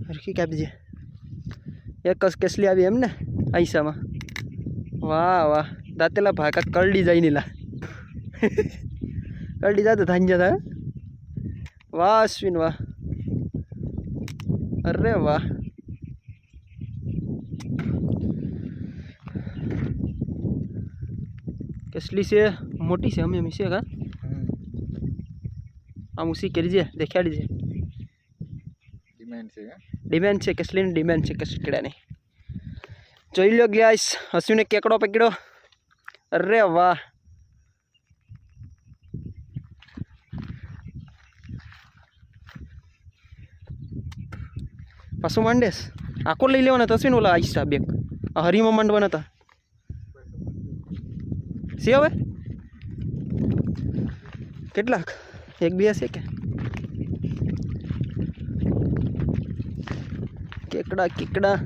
હરખી કાપી દે એક જ કેસલી આવી એમ ને આઈસામાં વાહ વાહ દાંતેલા ભાકા કરડી જાય નીલા કરડી જાય તો ધાન જતા વાહ અશ્વિન વાહ અરે વાહ કેસલી છે મોટી છે અમે એમ છે કા આમ ઉસી કરી છે દેખાડી છે ડિમાન્ડ છે ડિમાન્ડ છે કેસલીની ડિમાન્ડ છે કેસકીડાની જોઈ લો ગ્યાસ હસીને કેકડો પકડ્યો અરે વાહ પાછું માંડેસ આખો લઈ લેવાના તો ને ઓલા આઈસા બેગ આ હરીમાં માંડવાના હતા સી હવે કેટલાક એક બે હશે કે કેકડા કેકડા